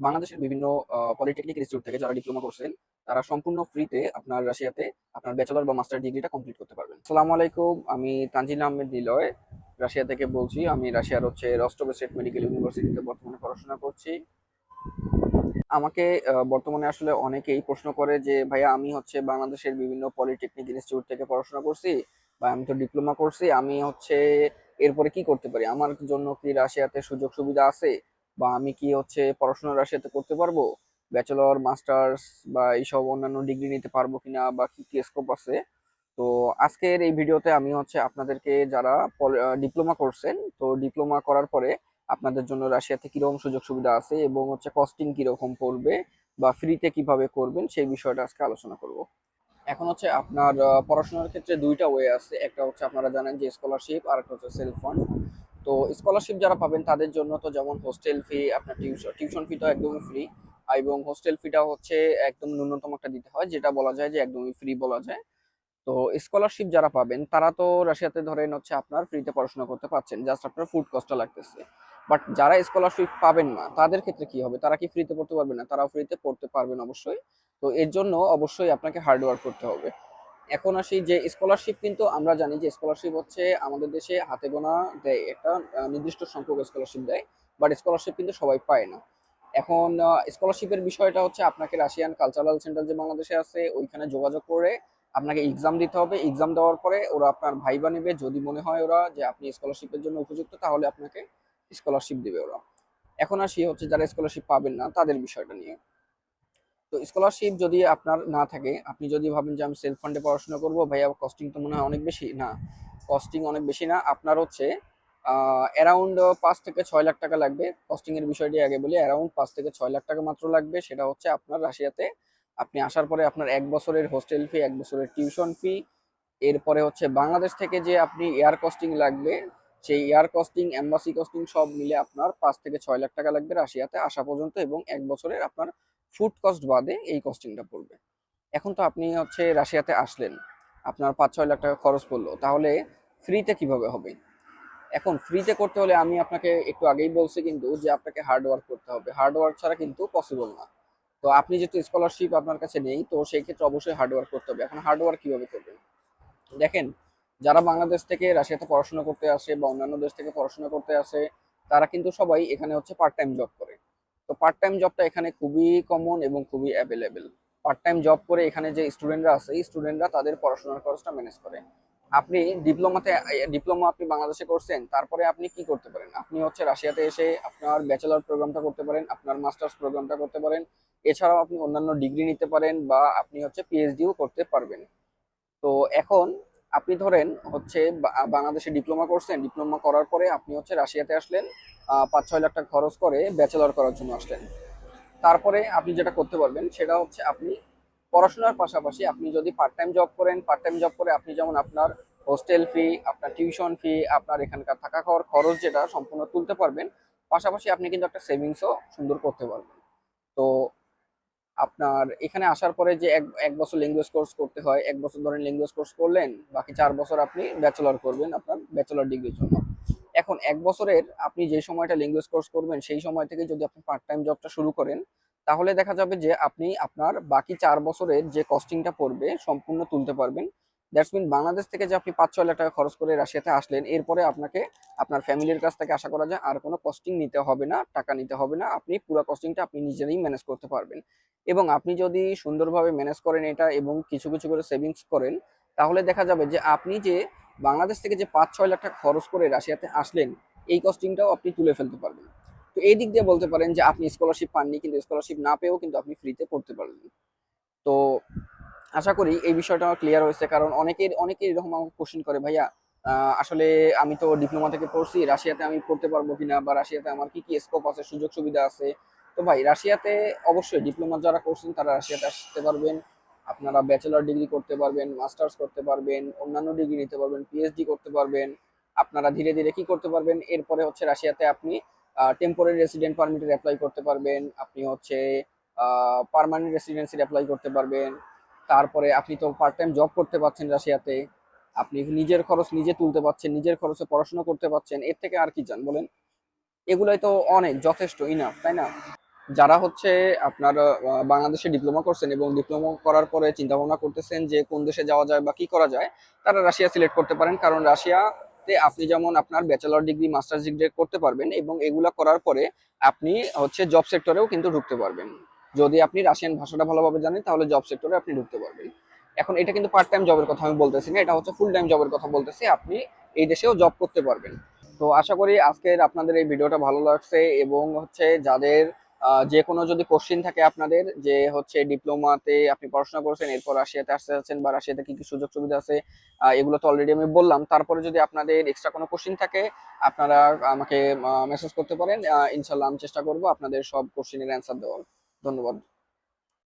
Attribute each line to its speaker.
Speaker 1: বাংলাদেশের বিভিন্ন polytechnic institute থেকে যারা ডিপ্লোমা করছেন, তারা সম্পূর্ণ ফ্রিতে আপনার রাশিয়াতে আপনার ব্যাচেলর বা মাস্টার ডিগ্রিটা কমপ্লিট করতে পারবেন। সালাম আলাইকুম, আমি তানজিল আহমেদ নিলয় রাশিয়া থেকে বলছি। আমি রাশিয়ার হচ্ছে রস্টভ স্টেট মেডিকেল ইউনিভার্সিটিতে বর্তমানে পড়াশোনা করছি। আমাকে বর্তমানে আসলে অনেকেই প্রশ্ন করে যে, ভাইয়া, আমি হচ্ছে বাংলাদেশের বিভিন্ন পলিটেকনিক ইনস্টিটিউট থেকে পড়াশোনা করছি বা আমি তো ডিপ্লোমা করছি, আমি হচ্ছে এরপরে কি করতে পারি? আমার জন্য কি রাশিয়াতে সুযোগ সুবিধা আছে? বা আমি কি হচ্ছে পড়াশোনা রাশিয়াতে করতে পারব? ব্যাচেলর মাস্টার্স বা এইসব অন্যান্য ডিগ্রি নিতে পারব কিনা বা কি কি স্কোপ আছে? তো আজকের এই ভিডিওতে আমি হচ্ছে আপনাদেরকে যারা ডিপ্লোমা করছেন, তো ডিপ্লোমা করার পরে আপনাদের জন্য রাশিয়াতে কীরকম সুযোগ সুবিধা আছে এবং হচ্ছে কস্টিং কীরকম পড়বে বা ফ্রিতে কীভাবে করবেন সেই বিষয়টা আজকে আলোচনা করব। এখন হচ্ছে আপনার পড়াশোনার ক্ষেত্রে দুইটা ওয়ে আছে। একটা হচ্ছে আপনারা জানেন যে স্কলারশিপ আর একটা হচ্ছে সেলফ ফান্ড তো স্কলারশিপ যারা পাবেন তাদের জন্য তো যেমন হোস্টেল ফি আপনার টিউশন টিউশন ফি তো একদমই ফ্রি এবং হোস্টেল ফিটা হচ্ছে একদম ন্যূনতম একটা দিতে হয়, যেটা বলা যায় যে একদমই ফ্রি বলা যায়। তো স্কলারশিপ যারা পাবেন, তারা তো রাশিয়াতে ধরেন হচ্ছে আপনার ফ্রিতে পড়াশোনা করতে পারছেন জাস্ট আপনার ফুড কস্টটা লাগতেছে। বাট যারা স্কলারশিপ পাবেন না, তাদের ক্ষেত্রে কি হবে? তারা কি ফ্রিতে পড়তে পারবে না? তারাও ফ্রিতে পড়তে পারবেন অবশ্যই। তো এর জন্য অবশ্যই আপনাকে হার্ড ওয়ার্ক করতে হবে। এখন আসি যে স্কলারশিপ কিন্তু আমরা জানি যে স্কলারশিপ হচ্ছে আমাদের দেশে হাতে গোনা দেয়। একটা নির্দিষ্ট সংখ্যক স্কলারশিপ দেয় বাট স্কলারশিপ কিন্তু সবাই পায় না। এখন স্কলারশিপের বিষয়টা হচ্ছে আপনাকে রাশিয়ান কালচারাল সেন্টার যে বাংলাদেশে আছে, ওইখানে যোগাযোগ করে আপনাকে এক্সাম দিতে হবে। এক্সাম দেওয়ার পরে ওরা আপনার ভাইবা নেবে। যদি মনে হয় ওরা যে আপনি স্কলারশিপের জন্য উপযুক্ত, তাহলে আপনাকে স্কলারশিপ দেবে ওরা। এখন আসি হচ্ছে যারা স্কলারশিপ পাবেন না, তাদের বিষয়টা নিয়ে। তো স্কলারশিপ যদি আপনার না থাকে, আপনি যদি ভাবেন যে আমি সেলফ ফান্ডে পড়াশোনা করব, ভাইয়া কস্টিং তো মনে হয় অনেক বেশি? না কস্টিং অনেক বেশি না। আপনার হচ্ছে অ্যারাউন্ড পাঁচ থেকে ছয় লাখ টাকা লাগবে। কস্টিংয়ের বিষয়টি আগে বলি অ্যারাউন্ড পাঁচ থেকে ছয় লাখ টাকা মাত্র লাগবে। সেটা হচ্ছে আপনার রাশিয়াতে আপনি আসার পরে আপনার এক বছরের হোস্টেল ফি এক বছরের টিউশন ফি এরপরে হচ্ছে বাংলাদেশ থেকে যে আপনি এয়ার কস্টিং লাগবে, সেই এয়ার কস্টিং এম্বাসি কস্টিং সব মিলে আপনার পাঁচ থেকে ছয় লাখ টাকা লাগবে রাশিয়াতে আসা পর্যন্ত এবং এক বছরের আপনার ফুড কস্ট বাদে এই কস্টিংটা পড়বে। এখন তো আপনি হচ্ছে রাশিয়াতে আসলেন, আপনার পাঁচ ছয় লাখ টাকা খরচ পড়ল, তাহলে ফ্রিতে কীভাবে হবে? এখন ফ্রিতে করতে হলে আমি আপনাকে একটু আগেই বলছি কিন্তু যে আপনাকে হার্ড ওয়ার্ক করতে হবে। হার্ড ওয়ার্ক ছাড়া কিন্তু পসিবল না। তো আপনি যেহেতু স্কলারশিপ আপনার কাছে নেই, তো সেই ক্ষেত্রে অবশ্যই হার্ড ওয়ার্ক করতে হবে। এখন হার্ড ওয়ার্ক কীভাবে করবেন? দেখেন, যারা বাংলাদেশ থেকে রাশিয়াতে পড়াশোনা করতে আসে বা অন্যান্য দেশ থেকে পড়াশোনা করতে আসে, তারা কিন্তু সবাই এখানে হচ্ছে পার্ট টাইম জব করে। তো পার্ট টাইম জবটা এখানে খুবই কমন এবং খুবই অ্যাভেলেবেল পার্ট টাইম জব করে এখানে যে স্টুডেন্টরা আছে, এই স্টুডেন্টরা তাদের পড়াশোনার খরচটা ম্যানেজ করে। আপনি ডিপ্লোমাতে ডিপ্লোমা আপনি বাংলাদেশে করছেন, তারপরে আপনি কি করতে পারেন? আপনি হচ্ছে রাশিয়াতে এসে আপনার ব্যাচেলর প্রোগ্রামটা করতে পারেন, আপনার মাস্টার্স প্রোগ্রামটা করতে পারেন। এছাড়াও আপনি অন্যান্য ডিগ্রি নিতে পারেন বা আপনি হচ্ছে পিএইচডিও করতে পারবেন। তো এখন আপনি ধরেন হচ্ছে বাংলাদেশে ডিপ্লোমা করছেন ডিপ্লোমা করার পরে আপনি হচ্ছে রাশিয়াতে আসলেন পাঁচ ছয় লাখ টাকা খরচ করে ব্যাচেলর করার জন্য আসলেন। তারপরে আপনি যেটা করতে পারবেন, সেটা হচ্ছে আপনি পড়াশোনার পাশাপাশি আপনি যদি পার্ট টাইম জব করেন পার্ট টাইম জব করে আপনি যেমন আপনার হোস্টেল ফি আপনার টিউশন ফি আপনার এখানকার থাকা খাওয়ার খরচ যেটা সম্পূর্ণ তুলতে পারবেন, পাশাপাশি আপনি কিন্তু একটা সেভিংসও সুন্দর করতে পারবেন। আপনার এখানে আসার পরে যে এক এক বছর ল্যাঙ্গুয়েজ কোর্স করতে হয়, এক বছর ধরেন ল্যাঙ্গুয়েজ কোর্স করলেন, বাকি চার বছর আপনি ব্যাচেলর করবেন আপনার ব্যাচেলর ডিগ্রির জন্য। এখন এক বছরের আপনি যে সময়টা ল্যাঙ্গুয়েজ কোর্স করবেন, সেই সময় থেকে যদি আপনি পার্ট টাইম জবটা শুরু করেন, তাহলে দেখা যাবে যে আপনি আপনার বাকি চার বছরের যে কস্টিংটা পড়বে, সম্পূর্ণ তুলতে পারবেন। দ্যাটস মিন বাংলাদেশ থেকে যে আপনি পাঁচ ছয় লাখ টাকা খরচ করে রাশিয়াতে আসলেন, এরপরে আপনাকে আপনার ফ্যামিলির কাছ থেকে আশা করা যায় আর কোনো কস্টিং নিতে হবে না, টাকা নিতে হবে না। আপনি পুরো কস্টিংটা আপনি নিজেরাই ম্যানেজ করতে পারবেন। এবং আপনি যদি সুন্দরভাবে ম্যানেজ করেন এটা এবং কিছু কিছু করে সেভিংস করেন, তাহলে দেখা যাবে যে আপনি যে বাংলাদেশ থেকে যে পাঁচ, ছয় লাখ টাকা খরচ করে রাশিয়াতে আসলেন, এই কস্টিংটাও আপনি তুলে ফেলতে পারবেন। তো এই দিক দিয়ে বলতে পারেন যে আপনি স্কলারশিপ পাননি, কিন্তু স্কলারশিপ না পেয়েও কিন্তু আপনি ফ্রিতে পড়তে পারবেন তো আশা করি এই বিষয়টা আমার ক্লিয়ার হয়েছে, কারণ অনেকের, অনেকেই এরকম আমাকে কোশ্চেন করে, ভাইয়া আসলে আমি তো ডিপ্লোমা থেকে পড়ছি, রাশিয়াতে আমি পড়তে পারব কিনা বা রাশিয়াতে আমার কি কি স্কোপ আছে, সুযোগ সুবিধা আছে? তো ভাই, রাশিয়াতে অবশ্যই ডিপ্লোমা যারা করছেন, তারা রাশিয়াতে আসতে পারবেন। আপনারা ব্যাচেলর ডিগ্রি করতে পারবেন মাস্টার্স করতে পারবেন, অন্যান্য ডিগ্রি নিতে পারবেন পিএইচডি করতে পারবেন। আপনারা ধীরে ধীরে কি করতে পারবেন? এরপরে হচ্ছে রাশিয়াতে আপনি টেম্পোরারি রেসিডেন্ট পারমিটের অ্যাপ্লাই করতে পারবেন। আপনি হচ্ছে পার্মানেন্ট রেসিডেন্সির অ্যাপ্লাই করতে পারবেন। তারপরে আপনি তো পার্ট টাইম জব করতে পারছেন রাশিয়াতে। আপনি নিজের খরচ নিজে তুলতে পারছেন, নিজের খরচে পড়াশোনা করতে পারছেন। এর থেকে আর কি চান বলেন? এগুলোই তো অনেক, যথেষ্ট ইনাফ তাই না? যারা হচ্ছে আপনার বাংলাদেশে ডিপ্লোমা করছেন এবং ডিপ্লোমা করার পরে চিন্তা ভাবনা করতেছেন যে কোন দেশে যাওয়া যায় বা কি করা যায়, তারা রাশিয়া সিলেক্ট করতে পারেন। কারণ রাশিয়াতে আপনি যেমন আপনার ব্যাচেলর ডিগ্রি মাস্টার্স ডিগ্রি করতে পারবেন এবং এগুলা করার পরে আপনি হচ্ছে জব সেক্টরেও কিন্তু ঢুকতে পারবেন। যদি আপনি রাশিয়ান ভাষাটা ভালোভাবে জানেন, তাহলে জব সেক্টরে আপনি ঢুকতে পারবেন। এখন এটা কিন্তু পার্ট টাইম জবের কথা আমি বলতেছি না, এটা হচ্ছে ফুল টাইম জবের কথা বলতেছি, আপনি এই দেশেও জব করতে পারবেন। তো আশা করি আজকের আপনাদের এই ভিডিওটা ভালো লাগছে এবং হচ্ছে যাদের যে কোনো যদি কোশ্চিন থাকে আপনাদের, যে হচ্ছে ডিপ্লোমাতে আপনি পড়াশোনা করছেন, এরপর রাশিয়াতে আসতে যাচ্ছেন বা রাশিয়াতে কি কি সুযোগ সুবিধা আছে এগুলো তো অলরেডি আমি বললাম। তারপরে যদি আপনাদের এক্সট্রা কোনো কোশ্চিন থাকে, আপনারা আমাকে মেসেজ করতে পারেন। ইনশাল্লাহ আমি চেষ্টা করব আপনাদের সব কোশ্চিনের অ্যান্সার দেওয়ার। ধন্যবাদ।